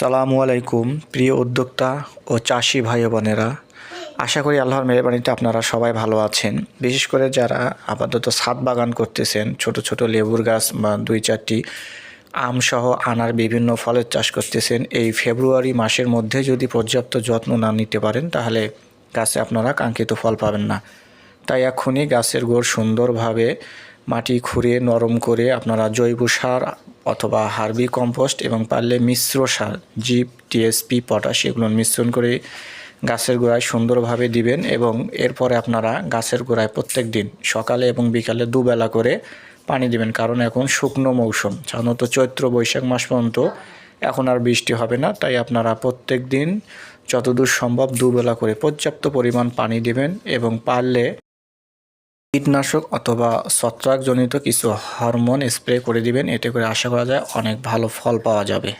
সালামু আলাইকুম, প্রিয় উদ্যোক্তা ও চাষি ভাই বোনেরা। আশা করি আল্লাহর মেহরবানিতে আপনারা সবাই ভালো আছেন। বিশেষ করে যারা আপাতত ছাদ বাগান করতেছেন, ছোট ছোট লেবুর গাছ বা দুই চারটি আম সহ আনার বিভিন্ন ফলের চাষ করতেছেন, এই ফেব্রুয়ারি মাসের মধ্যে যদি পর্যাপ্ত যত্ন না নিতে পারেন, তাহলে গাছে আপনারা কাঙ্ক্ষিত ফল পাবেন না। তাই এখনই গাছের গোড় সুন্দরভাবে মাটি খুঁড়ে, নরম করে আপনারা জৈব সার অথবা হার্বি কম্পোস্ট এবং পারলে মিশ্র সার, জিপ, টিএসপি, পটাশ এগুলোর মিশ্রণ করে গাছের গোড়ায় সুন্দরভাবে দিবেন এবং এরপরে আপনারা গাছের গোড়ায় প্রত্যেক দিন সকালে এবং বিকালে দুবেলা করে পানি দিবেন। কারণ এখন শুকনো মৌসুম, সাধারণত চৈত্র, বৈশাখ মাস পর্যন্ত এখন আর বৃষ্টি হবে না। তাই আপনারা প্রত্যেক দিন যতদূর সম্ভব দুবেলা করে পর্যাপ্ত পরিমাণ পানি দিবেন এবং পারলে কীটনাশক অথবা ছত্রাকজনিত কিছু হরমোন স্প্রে করে দিবেন। এতে করে আশা করা যায় অনেক ভালো ফল পাওয়া যাবে।